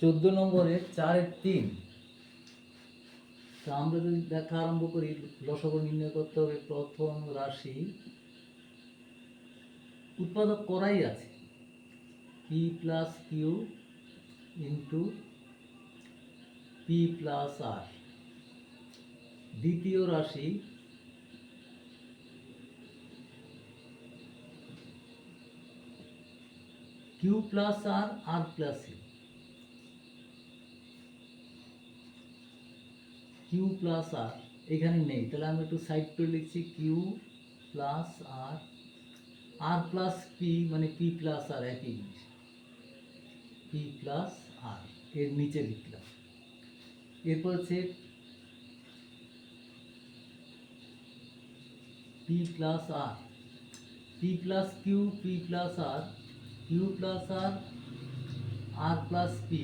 চোদ্দ নম্বরের চারের তিন। তো আমরা যদি দেখা আরম্ভ করি লসগু নির্ণয় করতে হবে, প্রথম রাশি। উৎপাদক করাই আছে। P plus Q into P plus R দ্বিতীয় রাশি Q plus R R plus U Q plus R এখানে নেই। তাহলে আমি একটু সাইড করে লিখছি Q plus R R plus P মানে পি প্লাস আর একই জিনিস। পি প্লাস আর এর নিচে লিখলাম। এরপর হচ্ছে P plus R P plus Q P plus R Q plus R R plus P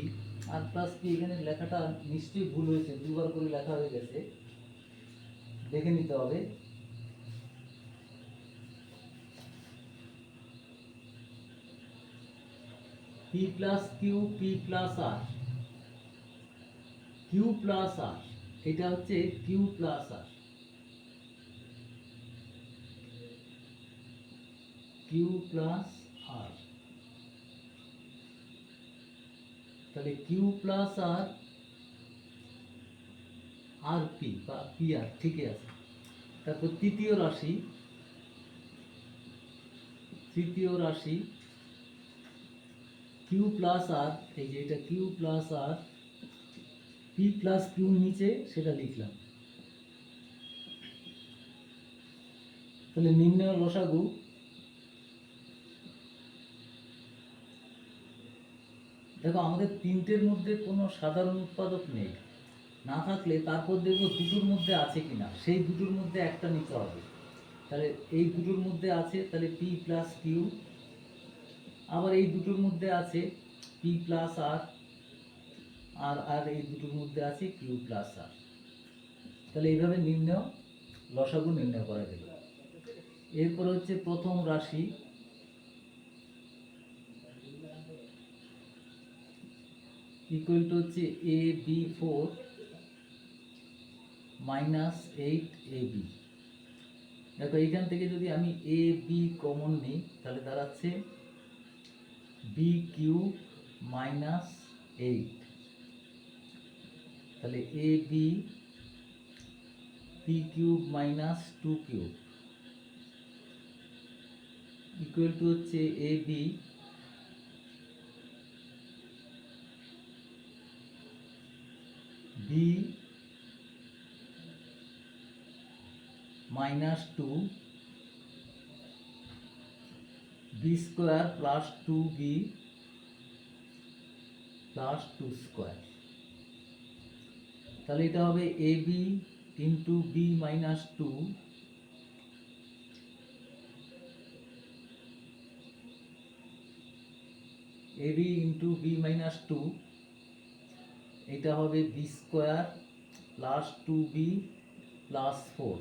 R plus কি, এখানে লেখাটা নিশ্চয়ই ভুল হয়েছে, দুবার করে লেখা হয়ে গেছে। দেখে নিতে হবে। P plus Q P plus R Q plus R এটা হচ্ছে Q plus R Q plus R তাহলে Q plus R R P বা পি আর ঠিকই আছে। তারপর তৃতীয় রাশি তৃতীয় রাশি কিউ প্লাস আর এই যে এটা Q plus R P plus Q নিচে সেটা লিখলাম। তাহলে নির্ণয় লসাগু দেখো, আমাদের তিনটের মধ্যে কোনো সাধারণ উৎপাদক নেই। না থাকলে তারপর দেখব দুটোর মধ্যে আছে কি না সেই দুটোর মধ্যে একটা নিতে হবে। তাহলে এই দুটোর মধ্যে আছে, তাহলে পি প্লাস কিউ আবার এই দুটোর মধ্যে আছে পি প্লাস আর আর আর এই দুটোর মধ্যে আছে কিউ প্লাস আর তাহলে এইভাবে নির্ণয়, লসাগু নির্ণয় করা গেল এরপর হচ্ছে প্রথম রাশি। ইকুয়াল টু হচ্ছে A B four minus eight A B দেখো, এইখান থেকে যদি আমি এ বি কমন নিই, তাহলে দাঁড়াচ্ছে বি কিউ মাইনাস এইট তাহলে A B P cube minus two cube equal to হচ্ছে A B B minus two B square plus two B plus two square তাহলে এটা হবে A B into B minus two A B into B minus two এটা হবে B square plus two B plus four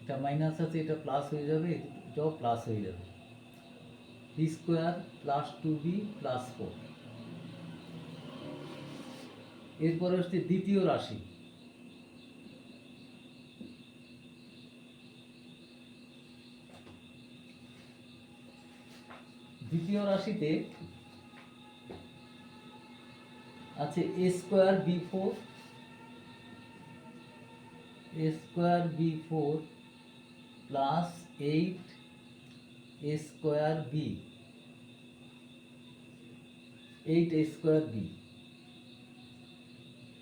এটা minus আছে, এটা plus হয়ে যাবে, এটাও প্লাস হয়ে যাবে। B square plus two B plus four এরপরে হচ্ছে দ্বিতীয় রাশি। দ্বিতীয় রাশিতে আছে A square B four A square B four plus eight A square B eight A square B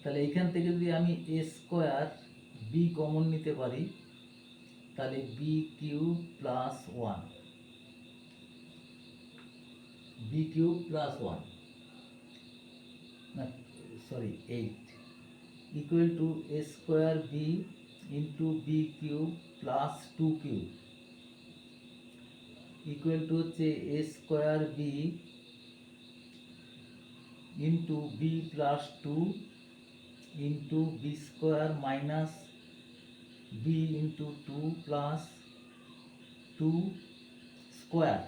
তাহলে এখান থেকে যদি আমি এ স্কোয়ার বি কমন নিতে পারি, তাহলে B Q plus one B cube plus one না sorry eight equal to A square B into B cube plus two cube equal to হচ্ছে A square B into B plus two into B square minus B into two plus two square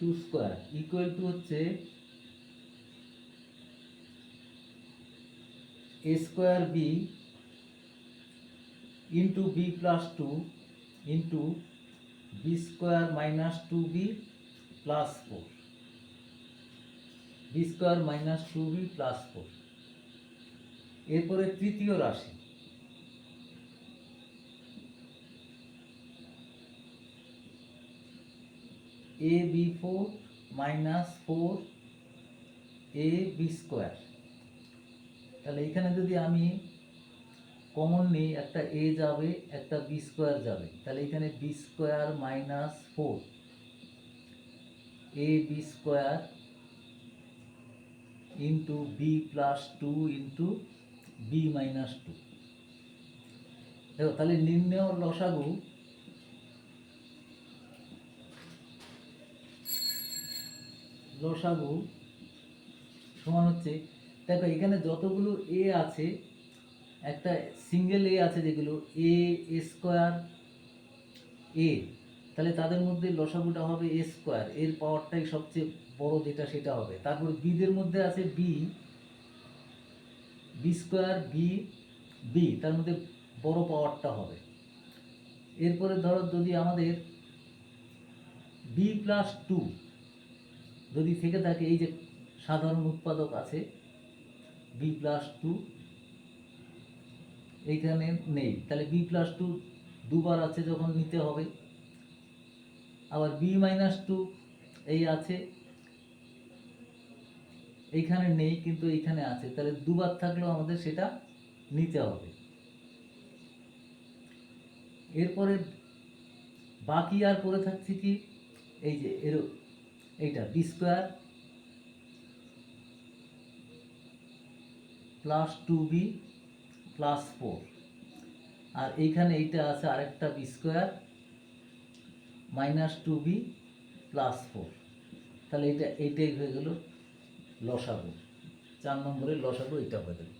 two square equal to হচ্ছে A square B into B plus two into B square minus two B plus four. B square minus two B plus four. এরপরে তৃতীয় রাশি। A B four minus four A B square তাহলে এখানে যদি আমি common নিই, একটা এ যাবে, একটা বি স্কোয়ার যাবে। তাহলে এখানে B square minus four A B square into B plus two into B minus two দেখো, তাহলে নির্ণয় লসাগু লসাগু সমান হচ্ছে। দেখো, এখানে যতগুলো এ আছে, একটা সিঙ্গেল এ আছে যেগুলো এ স্কোয়ার এ তাহলে তাদের মধ্যে লসাগুটা হবে এ স্কোয়ার এর পাওয়ারটাই সবচেয়ে বড় যেটা, সেটা হবে। তারপর বিদের মধ্যে আছে B B square B B তার মধ্যে বড় পাওয়ারটা হবে। এরপরে ধরো যদি আমাদের বি প্লাস টু যদি থেকে থাকে, এই যে সাধারণ উৎপাদক আছে বি প্লাস টু এইখানে নেই। তাহলে বি প্লাস টু দুবার আছে যখন নিতে হবে। আবার বি মাইনাস টু এই আছে, এইখানে নেই কিন্তু এইখানে আছে। তাহলে দুবার থাকলেও আমাদের সেটা নিতে হবে। এরপরে বাকি আর করে থাকছে কি? এই যে এর এইটা B square plus two B plus four আর এইখানে এইটা আছে আরেকটা B square minus two B plus four তাহলে এটা এইটাই হয়ে গেল লসাগু। চার নম্বরের লসাগু এটা হয়ে গেল।